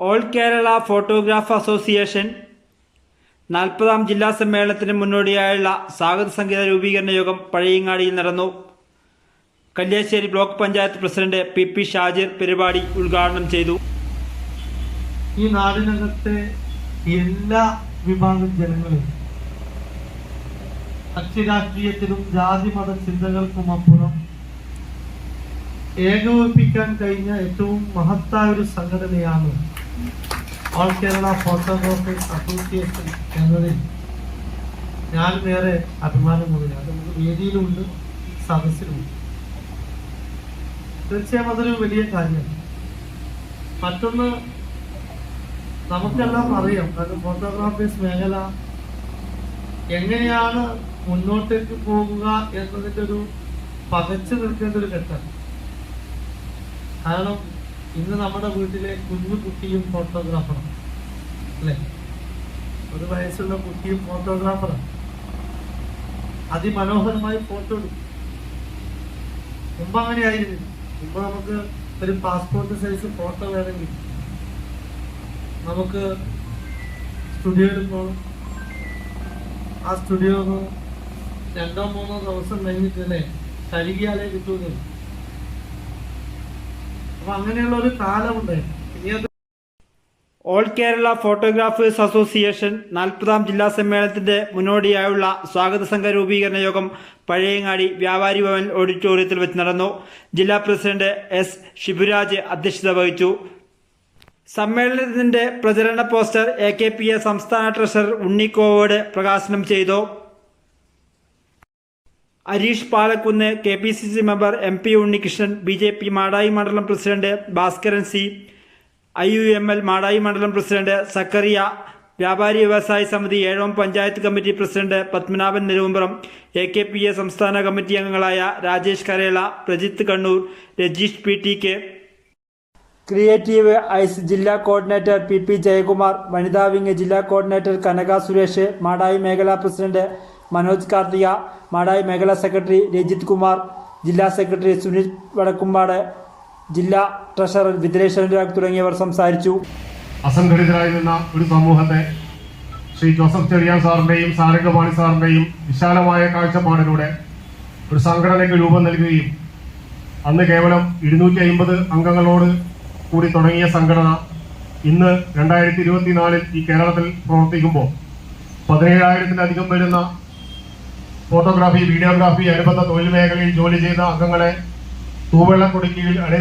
All Kerala photograph association നാൽപ്പതാം ജില്ലാ സമ്മേളനത്തിന് മുന്നോടിയായുള്ള സ്വാഗത സംഗീത രൂപീകരണ യോഗം പഴയങ്ങാടിയിൽ നടന്നു. Kalliasseri block panchayat president P P Shajir പരിപാടി ഉദ്ഘാടനം ചെയ്തു. ഈ നാടിനകത്തെ എല്ലാ വിഭാഗം ജനങ്ങളും കക്ഷിരാഷ്ട്രീയത്തിലും ജാതി മത ചിന്തകൾക്കും അപ്പുറം ഏകോപിപ്പിക്കാൻ കഴിഞ്ഞ ഏറ്റവും മഹത്തായ ഒരു സംഘടനയാണ് ഓൾ കേരള ഫോട്ടോഗ്രാഫി അസോസിയേഷൻ എന്നതിൽ ഞാൻ വേറെ അഭിമാനമുണ്ട് അത് വേദിയിലുണ്ട് സദസ്സിലുമുണ്ട് തീർച്ചയായും അതൊരു വലിയ കാര്യമാണ് മറ്റൊന്ന് നമുക്കെല്ലാം അറിയാം കാരണം ഫോട്ടോഗ്രാഫേഴ്സ് മേഖല എങ്ങനെയാണ് മുന്നോട്ടേക്ക് പോകുക എന്നതിന്റെ ഒരു പകച്ചു നിൽക്കേണ്ട ഒരു ഘട്ടം. കാരണം ഇന്ന് നമ്മുടെ വീട്ടിലെ കുഞ്ഞു കുട്ടിയും ഫോട്ടോഗ്രാഫറാണ് അല്ലേ? ഒരു വയസ്സുള്ള കുട്ടിയും ഫോട്ടോഗ്രാഫറാണ് അതിമനോഹരമായി ഫോട്ടോ എടുക്കും. മുമ്പ് അങ്ങനെ ആയിരുന്നു മുമ്പ് നമുക്ക് ഒരു പാസ്പോർട്ട് സൈസ് ഫോട്ടോ വേണമെങ്കിൽ നമുക്ക് സ്റ്റുഡിയോയിൽ പോകണം ആ സ്റ്റുഡിയോ രണ്ടോ മൂന്നോ ദിവസം കഴിഞ്ഞിട്ടല്ലേ കഴുകിയാലേ കിട്ടുന്നത് അപ്പൊ അങ്ങനെയുള്ള ഒരു കാലമുണ്ടായിരുന്നു. ഇനി ഓൾ കേരള ഫോട്ടോഗ്രാഫേഴ്സ് അസോസിയേഷൻ നാൽപ്പതാം ജില്ലാ സമ്മേളനത്തിന്റെ മുന്നോടിയായുള്ള സ്വാഗത സംഘ രൂപീകരണ യോഗം പഴയങ്ങാടി വ്യാപാരി ഭവൻ ഓഡിറ്റോറിയത്തിൽ വെച്ച് നടന്നു. ജില്ലാ പ്രസിഡന്റ് എസ് ഷിബുരാജ് അധ്യക്ഷത വഹിച്ചു. സമ്മേളനത്തിന്റെ പ്രചരണ poster A K P A സംസ്ഥാന ട്രഷറർ ഉണ്ണിക്കോവോട് പ്രകാശനം ചെയ്തു. Areesh Palakkunnu K P C C member M P Unnikrishnan B J P Madayi മണ്ഡലം president Bhaskaran C I U M L Madayi മണ്ഡലം പ്രസിഡന്റ് സക്കറിയ വ്യാപാരി വ്യവസായ സമിതി Ezhome panchayat committee president Padmanabhan Nerumpuram A K P A സംസ്ഥാന committee അംഗങ്ങളായ Rajesh Karela Prajith Kannur Rajeesh P T K. Creative eyes ജില്ലാ coordinator P P Jayakumar വനിതാ wing ജില്ലാ coordinator കനക സുരേഷ് മാടായി മേഖലാ പ്രസിഡന്റ് മനോജ് കാർത്തിക മാടായി മേഖലാ സെക്രട്ടറി രജിത് കുമാർ ജില്ലാ സെക്രട്ടറി സുനിൽ വടക്കുംപാട് ജില്ലാ ട്രഷറർ വിദ്രേഷ് അനുരാഗ് തുടങ്ങിയവർ സംസാരിച്ചു. അസംഘടിതരായി നിന്ന ഒരു സമൂഹത്തെ ശ്രീ ജോസഫ് ചെറിയാൻ സാറിന്റെയും സാരംഗപാണി സാറിന്റെയും വിശാലമായ കാഴ്ചപ്പാടിലൂടെ ഒരു സംഘടനയ്ക്ക് രൂപം നൽകുകയും അന്ന് കേവലം ഇരുന്നൂറ്റി അയിമ്പത് അംഗങ്ങളോട് കൂടി തുടങ്ങിയ സംഘടന ഇന്ന് രണ്ടായിരത്തി ഇരുപത്തിനാലിൽ ഈ കേരളത്തിൽ പ്രവർത്തിക്കുമ്പോൾ പതിനേഴായിരത്തിലധികം വരുന്ന ഫോട്ടോഗ്രാഫി വീഡിയോഗ്രാഫി അനുബന്ധ തൊഴിൽ മേഖലയിൽ ജോലി ചെയ്യുന്ന അംഗങ്ങളെ തൂവെള്ളക്കൊടി അണി